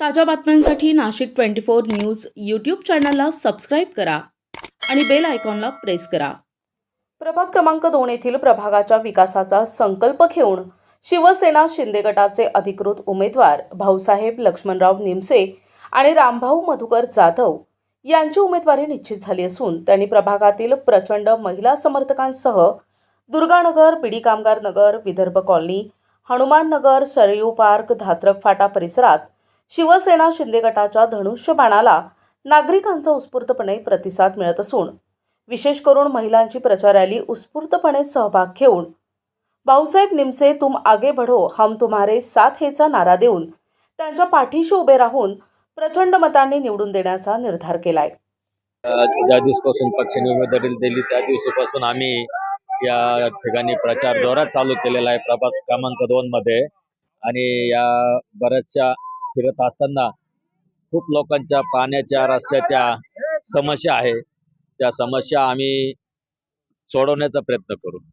ताज्या बातम्यांसाठी Nashik twenty four news YouTube चॅनलला सबस्क्राईब करा आणि बेल आयकॉनला प्रेस करा. प्रभाग क्रमांक दोन येथील प्रभागाच्या विकासाचा संकल्प घेऊन शिवसेना शिंदे गटाचे अधिकृत उमेदवार भाऊसाहेब लक्ष्मणराव निमसे आणि रामभाऊ मधुकर जाधव यांची उमेदवारी निश्चित झाली असून त्यांनी प्रभागातील प्रचंड महिला समर्थकांसह दुर्गानगर बीडी कामगार नगर विदर्भ कॉलनी हनुमान नगर सरयू पार्क धात्रक फाटा परिसरात शिवसेना शिंदे गटाच्या धनुष्यबाणाला नागरिकांचा उत्स्फूर्तपणे प्रतिसाद मिळत असून विशेष करून महिलांची प्रचार रॅली उत्स्फूर्तपणे सहभाग घेऊन भाऊसाहेब निमसे तुम आगे बढो हम तुम्हारे साथ हेचा नारा देऊन त्यांच्या पाठीशी उभे राहून प्रचंड मतांनी निवडून देण्याचा निर्धार केलाय. ज्या दिवसापासून पक्षाने उमेदवारी दिली त्या दिवसापासून आम्ही या ठिकाणी प्रचार जोरात चालू केलेला आहे प्रभाग क्रमांक दोन मध्ये. आणि या बऱ्याचशा फिरत असताना खूप लोकांच्या पाण्याच्या रस्त्याच्या समस्या आहे. त्या समस्या आम्ही सोडवण्याचा प्रयत्न करू.